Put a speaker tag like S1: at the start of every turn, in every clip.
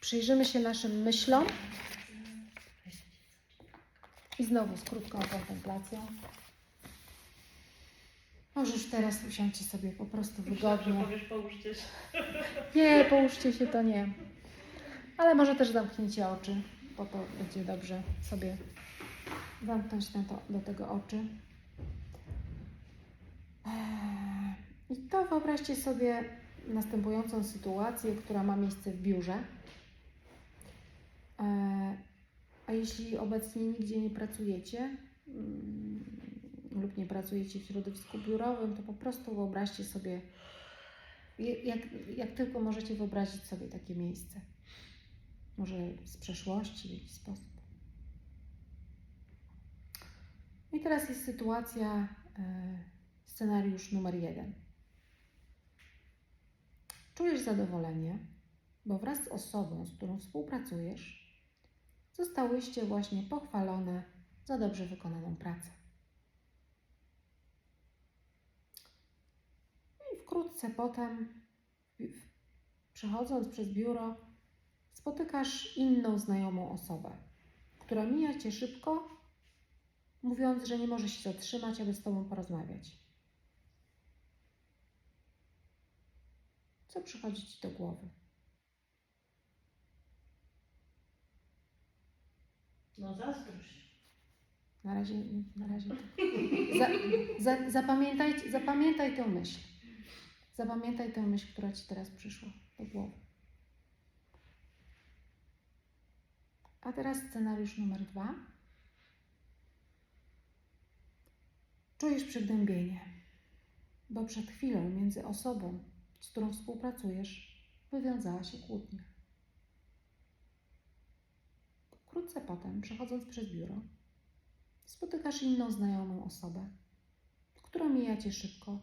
S1: Przyjrzymy się naszym myślom. I znowu z krótką kontemplacją. Możesz teraz usiądźcie sobie po prostu wygodnie.
S2: powiesz, połóżcie się.
S1: Nie, połóżcie się, to nie. Ale może też zamknijcie oczy, bo to będzie dobrze sobie zamknąć na to, do tego oczy. Eee, I to wyobraźcie sobie następującą sytuację, która ma miejsce w biurze. Eee, A jeśli obecnie nigdzie nie pracujecie mm, lub nie pracujecie w środowisku biurowym, to po prostu wyobraźcie sobie jak, jak tylko możecie wyobrazić sobie takie miejsce. Może z przeszłości w jakiś sposób. I teraz jest sytuacja, e, scenariusz numer jeden. Czujesz zadowolenie, bo wraz z osobą, z którą współpracujesz, zostałyście właśnie pochwalone za dobrze wykonaną pracę. I wkrótce potem, przechodząc przez biuro, spotykasz inną znajomą osobę, która mija cię szybko, mówiąc, że nie może się zatrzymać, aby z tobą porozmawiać. Co przychodzi ci do głowy?
S2: No zazdrość.
S1: Na razie, na razie. Za, za, zapamiętaj, zapamiętaj tę myśl. Zapamiętaj tę myśl, która ci teraz przyszła do głowy. A teraz scenariusz numer dwa. Czujesz przygnębienie, bo przed chwilą między osobą, z którą współpracujesz, wywiązała się kłótnia. Wkrótce potem, przechodząc przez biuro, spotykasz inną znajomą osobę, która mija cię szybko,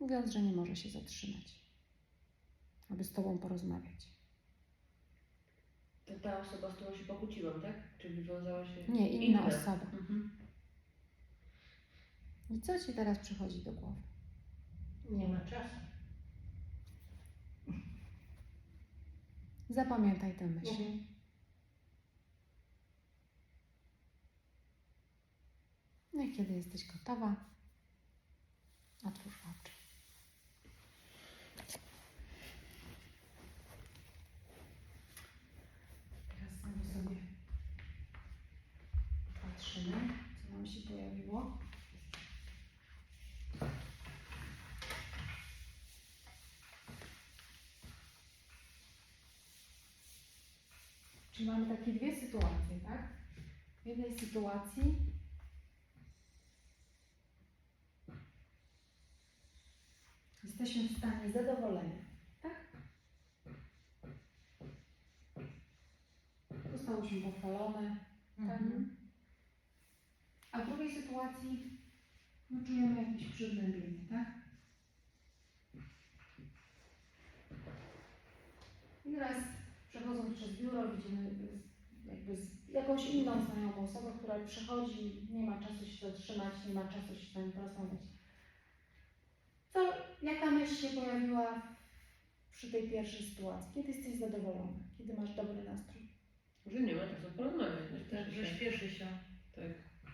S1: mówiąc, że nie może się zatrzymać, aby z tobą porozmawiać.
S2: To ta osoba, z którą się pokłóciłam, tak? Czyli wiązała się...
S1: Nie, inna
S2: Inna.
S1: osoba.
S2: Mhm.
S1: I co ci teraz przychodzi do głowy?
S2: Nie ma czasu.
S1: Zapamiętaj tę myśl.
S2: Mhm.
S1: No i kiedy jesteś gotowa, otwórz oczy. Teraz znowu sobie patrzymy, co nam się pojawiło. Czyli mamy takie dwie sytuacje, tak? W jednej sytuacji jesteśmy w stanie zadowolenia, tak? Zostałyśmy pochwalone, tak?
S2: Mhm.
S1: A w drugiej sytuacji no, czujemy jakieś przygnębienie, tak? I teraz przechodząc przez biuro widzimy jakby jakąś inną znajomą osobę, która przychodzi, nie ma czasu się zatrzymać, nie ma czasu się z nami porozmawiać. Myśl się pojawiła przy tej pierwszej sytuacji? Kiedy jesteś zadowolony? Kiedy masz dobry nastrój?
S3: Że nie ma
S2: Tak,
S3: śpieszy
S2: że
S3: się.
S2: śpieszy się.
S3: Tak.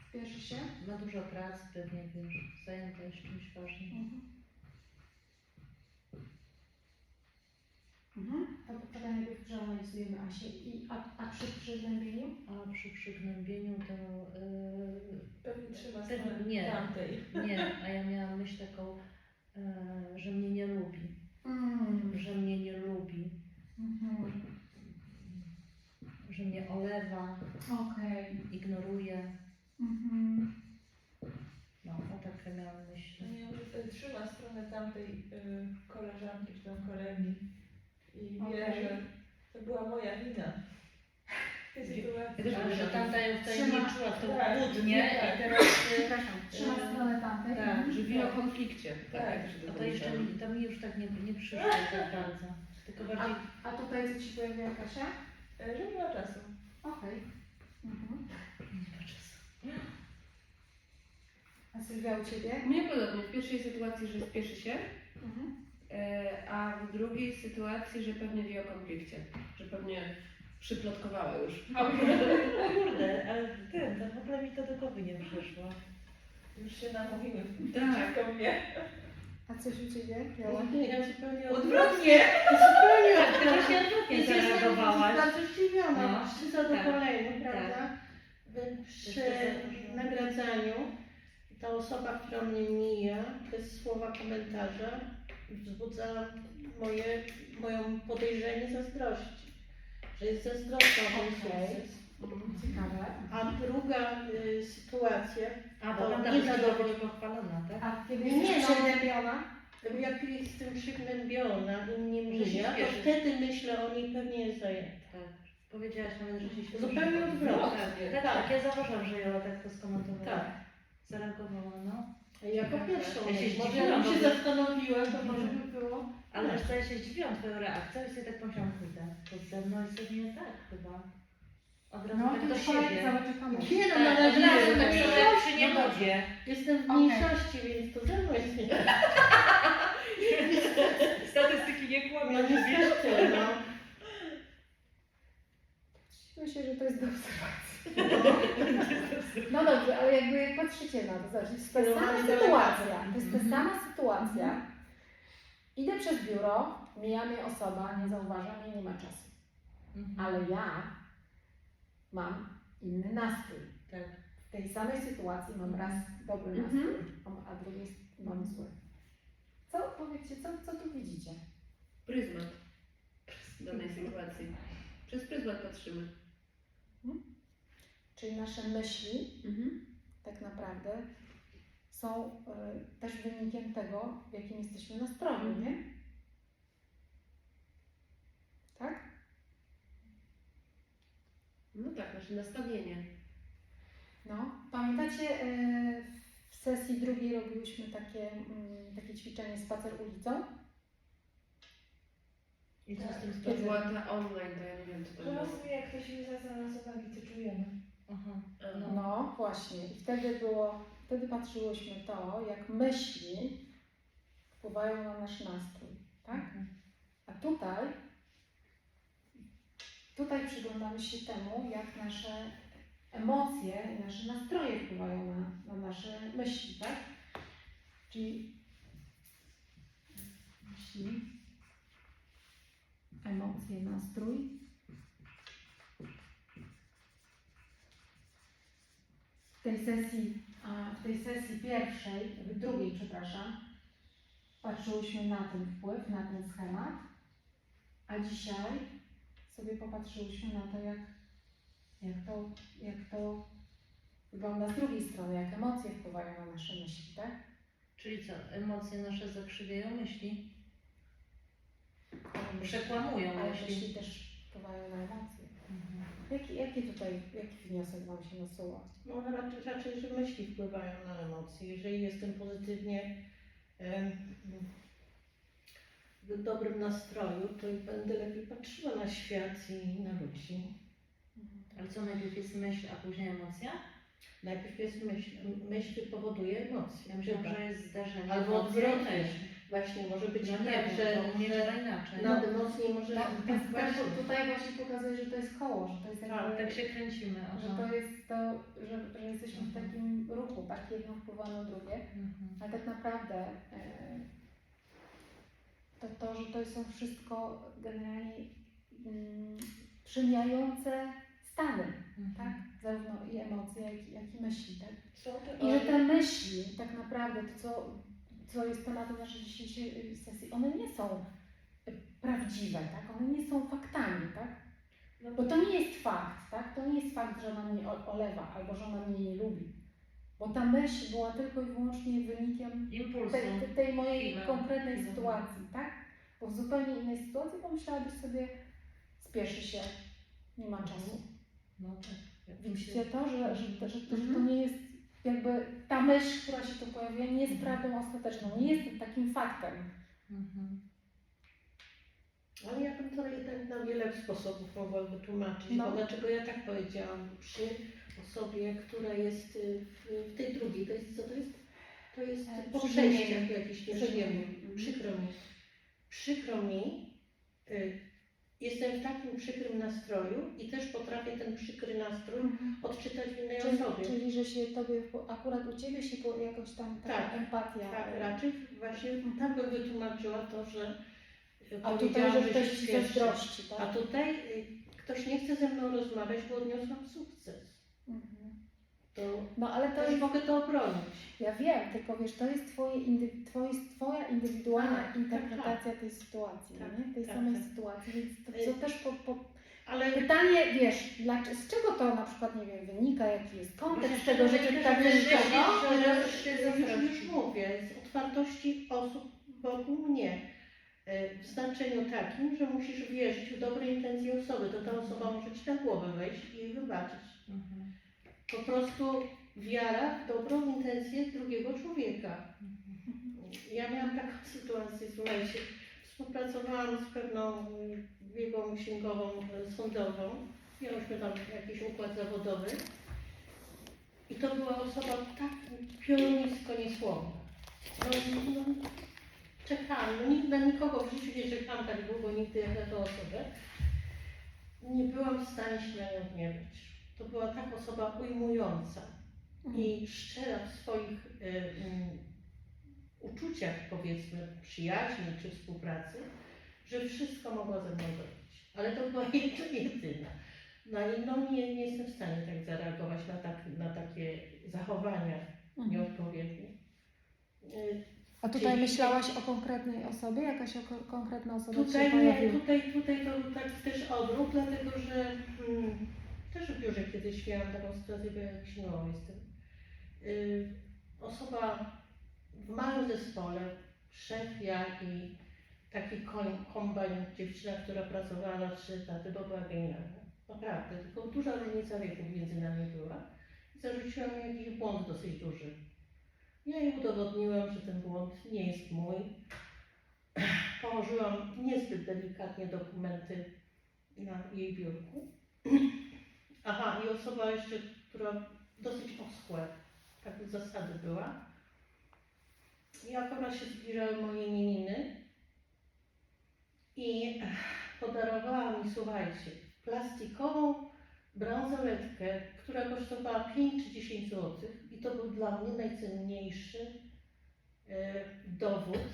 S1: Spieszy się?
S2: Ma dużo pracy pewnie, wiesz, zajęta jest czymś ważnym.
S1: Mhm. Mhm. To najpierw przeanalizujemy Asię. I, a, a przy przygnębieniu?
S2: A przy przygnębieniu to... Yy,
S4: Pewnie trzyma
S2: Pewnie nie.
S4: tamtej.
S2: nie, a ja miałam myśl taką, że mnie nie lubi.
S1: Mm.
S2: Że mnie nie lubi.
S1: Mhm.
S2: Że mnie olewa,
S1: Okej.
S2: ignoruje.
S1: Mhm.
S2: No, o takie miałam myśli.
S4: Nie, że trzyma stronę tamtej y, koleżanki czy tam kolegi i wie,
S1: Okej.
S4: że to była moja wina
S2: że tamta ją
S1: Trzyma-
S2: wtajemniczyła w tą
S4: tak,
S2: kłótnię
S4: tak.
S2: i teraz...
S1: Trzyma
S2: Yy,
S1: stronę tamtej.
S2: tak,
S3: Że wie o konflikcie.
S4: Tak.
S2: No to jeszcze mi, to mi już tak nie, nie przyszło tak bardzo. Tylko bardziej
S1: A, a tutaj co Ci pojawiła Kasia?
S4: Y, Że nie ma czasu.
S1: Okej. Mhm.
S2: nie ma czasu.
S1: A Sylwia u Ciebie?
S3: Mnie podobnie. W pierwszej sytuacji, że spieszy się,
S1: Mhm.
S3: e, a w drugiej sytuacji, że pewnie wie o konflikcie, że pewnie przyplotkowała już.
S2: Kurde, ale ten, w ogóle mi to do głowy nie przyszło.
S4: Już się namówiły.
S3: Tak.
S4: Mnie.
S1: A coś u Ciebie?
S5: Nie, ja zupełnie
S4: Odwrotnie.
S5: Zupełnie
S2: odwrotnie
S5: Jestem
S2: zareagowałaś.
S5: bardzo zdziwiona,
S2: No,
S5: przy zadowoleniu, prawda? Przy
S2: Też to
S5: nagradzaniu ta osoba, która mnie mija, bez słowa komentarza, wzbudza moje, moją podejrzenie zazdrości, że jest zazdrosna o mój
S1: Okej.
S5: sukces.
S1: Ciekawe.
S5: A druga y, sytuacja,
S2: A,
S5: Bo
S2: bo tam
S5: nie
S2: nie
S5: zadowolona.
S2: być pochwalona, tak?
S1: A kiedy
S5: Nie, no.
S1: przygnębiona?
S5: jak jestem przygnębiona i mnie
S2: Że się
S5: mija, to
S2: śpieszy.
S5: wtedy myślę o niej pewnie jest zajęta.
S2: Tak. Powiedziałaś nawet, że się śpieszy.
S5: Zupełnie odwrotnie.
S2: Tak, tak, tak, ja zauważyłam, że Jola tak to skomentowała.
S5: Tak.
S2: Zareagowała, no.
S5: Jako pierwszą,
S2: Ja się
S5: może
S2: zdziwiłam,
S5: bym się
S2: bo-
S5: zastanowiła, to może by było.
S2: Ale aż ja się zdziwiłam Twoją reakcją i sobie tak pomyślałam, kurde, to ze mną jest coś nie tak chyba. Od razu
S1: No,
S2: tak
S1: to
S2: do
S1: już
S2: siebie.
S5: Nie no,
S2: Tak,
S5: na
S2: od razu
S5: nie
S2: tak
S5: wiem.
S2: sobie przy niemodzie.
S5: Jestem w
S1: Okej.
S5: mniejszości, więc to ze mną jest nie
S2: Statystyki nie
S5: No
S2: kłamią.
S5: niestety, no.
S1: Myślę, że to jest do obserwacji. No dobrze, ale jakby jak patrzycie na to, zobacz, to jest ta sama sytuacja, to jest ta sama sytuacja. Idę przez biuro, mija mnie osoba, nie zauważa mnie, nie ma czasu.
S2: Mhm.
S1: Ale ja mam inny nastrój.
S2: Tak.
S1: W tej samej sytuacji mam raz dobry nastrój, a drugi mam zły. Co, powiedzcie, co, co tu widzicie?
S3: Pryzmat danej sytuacji. Przez pryzmat patrzymy.
S1: Czyli nasze myśli
S3: Mhm.
S1: tak naprawdę są y, też wynikiem tego, w jakim jesteśmy nastroju, nie? Tak?
S3: No tak, nasze nastawienie.
S1: No. Pamiętacie, y, w sesji drugiej robiłyśmy takie, mm, takie ćwiczenie spacer ulicą?
S2: I co z tym
S3: To była ta online, to ja nie wiem co to
S4: To
S3: było.
S4: jak ktoś zwraca na nas uwagi, co czujemy.
S2: Aha.
S3: No.
S1: No, właśnie. I wtedy było, wtedy patrzyłyśmy to, jak myśli wpływają na nasz nastrój, tak?
S2: Mhm.
S1: A tutaj, tutaj przyglądamy się temu, jak nasze emocje, i nasze nastroje wpływają na, na nasze myśli, tak? Czyli myśli, emocje, nastrój. W tej sesji, w tej sesji pierwszej, drugiej, przepraszam, patrzyłyśmy na ten wpływ, na ten schemat, a dzisiaj sobie popatrzyłyśmy na to, jak, jak, to, jak to wygląda z drugiej strony, jak emocje wpływają na nasze myśli, tak?
S2: Czyli co, emocje nasze zakrzywiają myśli? Przekłamują
S1: Ale
S2: myśli.
S1: myśli też wpływają na emocje.
S2: Mhm.
S1: Jaki, jaki tutaj, jaki wniosek Wam się nasuwa?
S5: No raczej, raczej, że myśli wpływają na emocje. Jeżeli jestem pozytywnie w dobrym nastroju, to będę lepiej patrzyła na świat i na ludzi.
S2: Ale co, najpierw jest myśl, a później emocja?
S5: Najpierw jest myśl. Myśl powoduje emocje.
S2: Ja myślałam,
S5: Chyba.
S2: że jest zdarzenie.
S5: Albo odwrotnie. Właśnie może być
S2: No
S5: tak,
S2: nie
S5: że,
S2: bo u mnie
S5: że
S2: inaczej.
S5: nad emocje może
S1: No,
S5: tak
S1: tak,
S5: właśnie.
S1: tutaj właśnie pokazuje, że to jest koło, że to jest jakby,
S2: Tak, tak się kręcimy.
S1: że
S2: Aha.
S1: to jest to, że, że jesteśmy w takim ruchu, tak? Jedno wpływa na drugie.
S2: Mhm.
S1: Ale tak naprawdę e, to to, że to są wszystko generalnie mm, przemijające stany, tak?
S2: Mhm.
S1: Zarówno i emocje, jak, i- jak i myśli, tak? I że te myśli, tak naprawdę, to co, co jest tematem naszej dzisiejszej sesji, one nie są e, prawdziwe, tak? One nie są faktami, tak?
S4: no,
S1: Bo to nie jest fakt, tak? To nie jest fakt, że ona mnie olewa albo że ona mnie nie lubi. Bo ta myśl była tylko i wyłącznie wynikiem
S2: Impulsu.
S1: tej, tej, mojej
S2: Chwilę.
S1: konkretnej sytuacji, tak? Bo w zupełnie innej sytuacji pomyślałabyś sobie, spieszy się, nie ma czasu.
S2: No tak.
S1: Widzicie to, że, że, że, że, to, że to
S3: Mhm.
S1: nie jest jakby ta myśl, która się tu pojawia, nie jest prawdą ostateczną, nie jest takim faktem.
S2: Mhm.
S5: Ale ja bym to jednak na wiele sposobów mogła wytłumaczyć,
S1: No.
S5: bo dlaczego ja tak powiedziałam przy osobie, która jest y, w, w tej drugiej, to jest co to jest? To jest
S1: E,
S5: po przejściach jakichś nieprzyjemnych. Przykro mi. przykro mi, y, jestem w takim przykrym nastroju i też potrafię ten przykry nastrój odczytać w innej
S1: Czyli,
S5: osobie.
S1: czyli że się tobie, akurat u ciebie się po, jakoś tam taka
S5: Tak,
S1: empatia.
S5: Tak,
S1: e,
S5: raczej właśnie tak bym wytłumaczyła to, że y,
S1: A tutaj, że ktoś ci zazdrości, tak?
S5: A tutaj y, ktoś nie chce ze mną rozmawiać, bo odniosłam sukces.
S1: Mhm.
S5: To
S1: No ale to jest,
S5: mogę to obronić.
S1: ja wiem, tylko wiesz, to jest twoje indy, twoje, twoja indywidualna
S5: Tak, tak,
S1: interpretacja tej sytuacji,
S5: Tak,
S1: nie? tej
S5: tak,
S1: samej
S5: tak.
S1: sytuacji, więc to,
S5: Y-
S1: co też po, po,
S5: Ale
S1: pytanie, wiesz, dla, z czego to na przykład, nie wiem, wynika, jaki jest kontekst tego,
S5: też
S1: tak no?
S5: już, już mówię, z otwartości osób wokół mnie. Y, W znaczeniu takim, że musisz wierzyć w dobre intencje osoby, to ta osoba może ci na głowę wejść i jej wybaczyć. Po prostu wiara w dobrą intencję drugiego człowieka. Ja miałam taką sytuację, słuchajcie, współpracowałam z pewną biegłą księgową y, sądową, miałyśmy tam jakiś układ zawodowy i to była osoba tak piorunisko niesłowna. No, no, czekałam, no, nikt- na nikogo w życiu nie czekałam tak długo, nigdy jak na tą osobę. Nie byłam w stanie się na nią gniewać. To była tak osoba ujmująca i szczera w swoich y, y, uczuciach, powiedzmy, przyjaźni czy współpracy, że wszystko mogła ze mną zrobić. Ale to była jedyna. Na inną nie, nie jestem w stanie tak zareagować na, tak, na takie zachowania
S1: Mhm.
S5: nieodpowiednie. Y,
S1: A tutaj
S5: Czyli-
S1: myślałaś o konkretnej osobie? Jakaś o ko- konkretna osoba ci się
S5: Tutaj
S1: pojawiła?
S5: tutaj, tutaj to taki też odruch, dlatego że hmm, też w biurze kiedyś miałam taką sytuację, bo ja księgową jestem. Y, osoba w małym zespole, szef, ja i taki kombajn, dziewczyna, która pracowała na trzy etaty, bo była genialna. Naprawdę, tylko duża różnica wieku między nami była. I zarzuciła mi jakiś błąd dosyć duży. Ja jej udowodniłam, że ten błąd nie jest mój. Położyłam niezbyt delikatnie dokumenty na jej biurku. Aha, i osoba jeszcze, która dosyć oschła, tak z zasady była. I akurat się zbliżały moje imieniny i podarowała mi, słuchajcie, plastikową bransoletkę, która kosztowała 5 czy 10 zł i to był dla mnie najcenniejszy e, dowód,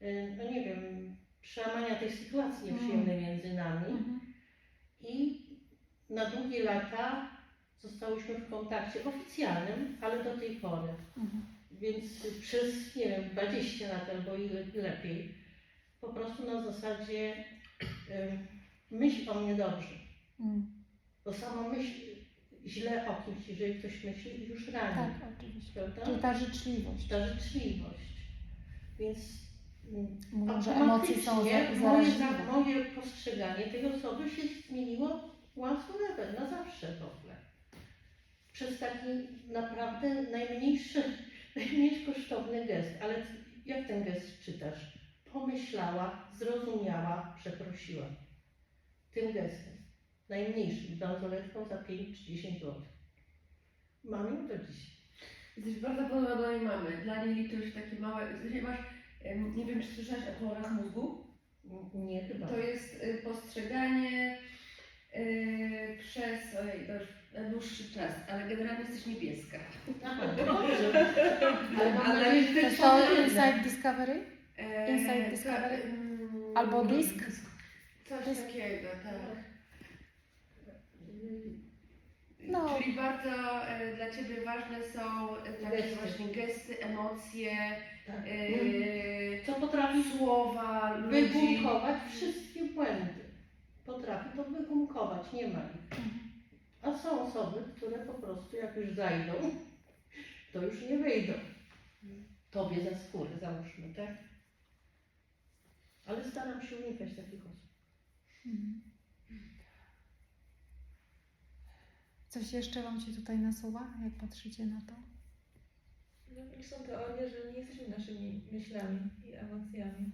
S5: e, no nie wiem, przełamania tej sytuacji nieprzyjemnej między nami.
S1: Mhm.
S5: I na długie lata zostałyśmy w kontakcie oficjalnym, ale do tej pory.
S1: Mhm.
S5: Więc przez, nie wiem, 20 lat albo ile lepiej, po prostu na zasadzie ym, myśl o mnie dobrze.
S1: Mm.
S5: Bo sama myśl źle o kimś, jeżeli ktoś myśli, już rani.
S1: Tak, oczywiście.
S5: Prawda?
S1: Czyli ta życzliwość.
S5: Ta życzliwość. Więc mm,
S1: Mówią, że emocje są za,
S5: moje, moje postrzeganie tej osoby się zmieniło forever, na zawsze w ogóle. Przez taki naprawdę najmniejszy, najmniej kosztowny gest. Ale jak ten gest czytasz? Pomyślała, zrozumiała, przeprosiła. Tym gestem. Najmniejszym, bransoletką za 5 czy 10 zł. Mam ją do dziś.
S3: Jesteś bardzo podobna do mojej mamy. Dla niej litość takie małe. Masz, nie wiem, czy słyszałaś o kolorach mózgu?
S5: Nie chyba.
S3: To jest y, postrzeganie y, przez, ojej, to już na dłuższy czas, ale generalnie jesteś niebieska.
S5: Dobrze. Ale
S3: Ale-
S5: że
S1: To. Inside Discovery?
S3: E,
S1: Inside Discovery?
S3: mm,
S1: Albo disk?
S3: Coś
S1: Disk.
S3: takiego, tak.
S1: No.
S3: Czyli bardzo e, dla Ciebie ważne są e, takie
S5: Gesty.
S3: właśnie gesty, emocje,
S5: Tak.
S3: e,
S5: Co potrafi
S3: słowa ludzi.
S5: wygumkować wszystkie błędy. Potrafi to wygumkować, nie ma ich. A są osoby, które po prostu jak już zajdą, to już nie wyjdą. Tobie za skórę załóżmy, tak? Ale staram się unikać takich osób.
S1: Coś jeszcze Wam się tutaj nasuwa, jak patrzycie na to?
S4: No są teorie, że nie jesteśmy naszymi myślami i emocjami.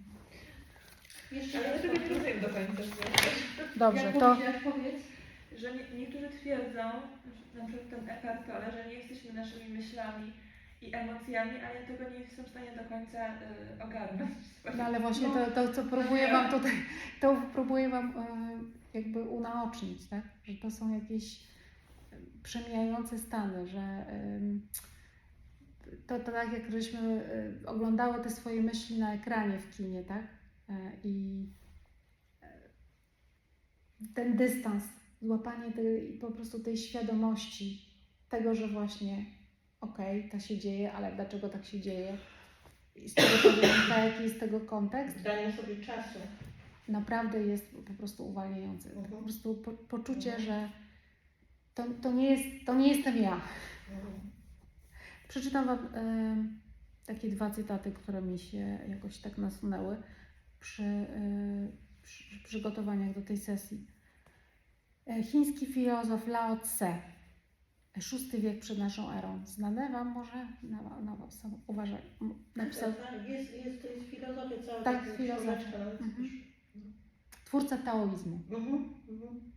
S5: Jeszcze
S4: Ale
S5: raz
S4: tego nie
S5: powiem.
S4: rozumiem do końca.
S1: Dobrze,
S5: Jak
S1: to
S5: powiedziałaś, powiedz?
S4: Że nie, niektórzy twierdzą, że na przykład ten Eckhart Tolle, że nie jesteśmy naszymi myślami i emocjami, a ja tego nie jestem w stanie do końca y, ogarnąć.
S1: No ale właśnie to, to co próbuję Wam tutaj, to próbuję Wam e, jakby unaocznić, tak? Że to są jakieś e, przemijające stany, że em, to, to tak jak żeśmy e, oglądały te swoje myśli na ekranie w kinie, tak? E, I e, ten dystans, złapanie tej, po prostu tej świadomości tego, że właśnie okej, to się dzieje, ale dlaczego tak się dzieje? I z tego powodu, jaki jest tego kontekst,
S5: Danie sobie czasu.
S1: naprawdę jest po prostu uwalniający.
S5: Mhm.
S1: Po prostu po, poczucie,
S5: Mhm.
S1: że to, to, nie jest, to nie jestem ja.
S5: Mhm.
S1: Przeczytam Wam e, takie dwa cytaty, które mi się jakoś tak nasunęły przy, e, przy przy przygotowaniach do tej sesji. E, chiński filozof Lao Tse, VI wiek przed naszą erą. Znane Wam może? Na, na was, uważaj. Napisał
S5: Tak, jest, jest, to jest filozofia cała.
S1: Tak,
S5: nawet.
S1: Mhm. twórca taoizmu.
S5: Mhm. Mhm.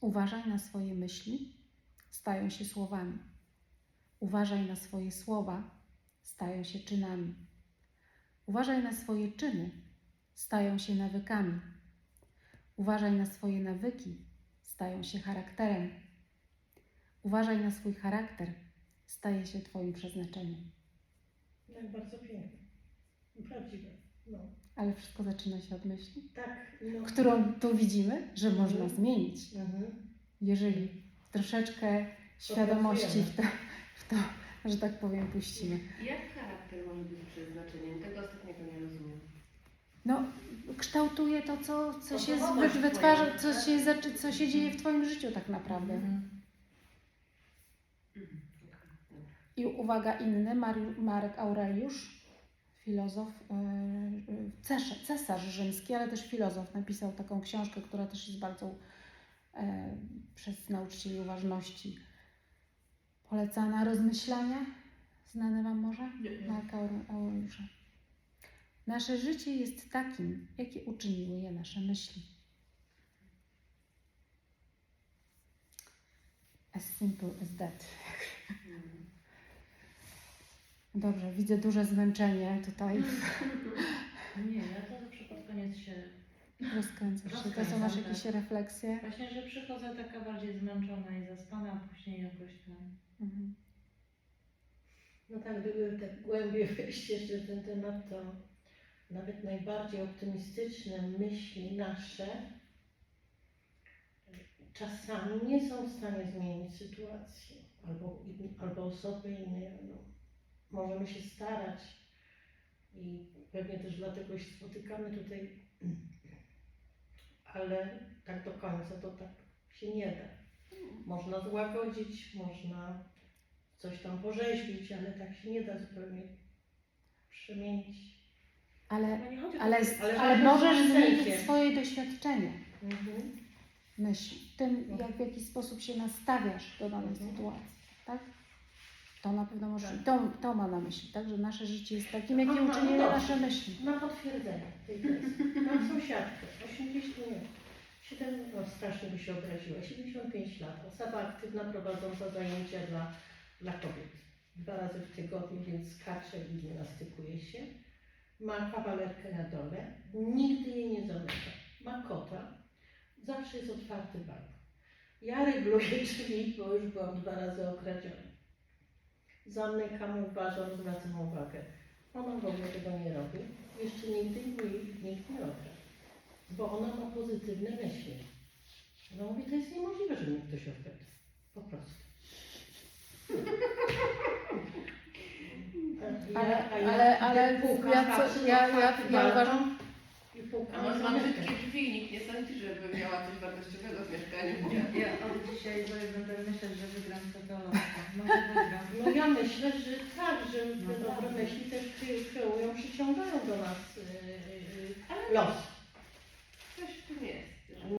S1: Uważaj na swoje myśli, stają się słowami. Uważaj na swoje słowa, stają się czynami. Uważaj na swoje czyny, stają się nawykami. Uważaj na swoje nawyki, stają się charakterem. Uważaj na swój charakter, staje się Twoim przeznaczeniem.
S5: No, bardzo piękne. Prawdziwe. No.
S1: Ale wszystko zaczyna się od myśli,
S5: Tak. No.
S1: którą tu widzimy, że można
S5: Mhm.
S1: zmienić.
S5: Mhm.
S1: jeżeli troszeczkę świadomości w to, w to, że tak powiem, puścimy.
S3: Jak charakter może być przeznaczeniem? Tego ostatniego nie rozumiem.
S1: No, kształtuje to, co, co się wy- wytwarza, co
S3: tak?
S1: się, co się dzieje w Twoim życiu tak naprawdę.
S2: Mhm.
S1: I uwaga, inny, Marek Aureliusz, filozof, e, e, cesarz, cesarz rzymski, ale też filozof, napisał taką książkę, która też jest bardzo e, przez nauczycieli uważności polecana. Rozmyślania, znane Wam może? Marka Aure- Aureliusza. Nasze życie jest takim, jakie uczyniły je nasze myśli. As simple as that. Dobrze, widzę duże zmęczenie tutaj.
S2: Nie, ja to zawsze pod koniec się...
S1: Rozkręcasz się. To są masz
S2: tak.
S1: jakieś refleksje?
S2: Właśnie, że przychodzę taka bardziej zmęczona i zaspana, a później jakoś tam...
S1: Mhm.
S5: No tak, gdyby tak głębiej wejść jeszcze w ten temat, to nawet najbardziej optymistyczne myśli nasze czasami nie są w stanie zmienić sytuacji albo, albo osoby innej. No, możemy się starać i pewnie też dlatego się spotykamy tutaj, ale tak do końca to tak się nie da. Można złagodzić, można coś tam porzeźbić, ale tak się nie da zupełnie przemienić.
S1: Ale,
S4: No
S1: ale, ale,
S5: Ale
S1: możesz zmienić swoje doświadczenie
S5: Mhm.
S1: myśli, tym jak w jaki sposób się nastawiasz do danej
S5: Mhm.
S1: sytuacji, tak? To na pewno możesz,
S5: Tak.
S1: to, to ma na myśli, tak? Że nasze życie jest takim, jakie
S5: no dobrze.
S1: nasze myśli.
S5: Na potwierdzenie tej tezy. Mam sąsiadkę, 80 nie, 7, no strasznie by się obraziła, 75 lat, osoba aktywna prowadząca zajęcia dla, dla kobiet. Dwa razy w tygodniu, więc skacze i gimnastykuje się. Ma kawalerkę na dole, nigdy jej nie zamyka. Ma kota, zawsze jest otwarty bar. Ja reguluję drzwi, bo już byłam dwa razy okradziona. Zamykam, uważam, zwracam uwagę. Ona w ogóle tego nie robi. Jeszcze nigdy nikt, nikt nie okradł. Bo ona ma pozytywne myśli. No mówię, to jest niemożliwe, żeby mi ktoś okradł. Po prostu.
S1: Ale, ale, ale
S5: półka
S1: ja, co, ja, ja, ja uważam,
S3: A może mam brzydkie drzwi i nikt nie sądzi, żeby miała coś wartościowego w mieszkaniu.
S2: Ja, ja od dzisiaj będę myśleć, że wygram wygram.
S5: No ja myślę, że tak, że te
S2: No
S5: dobre
S2: tak.
S5: myśli też kre- kreują, przyciągają do nas yy, yy, los.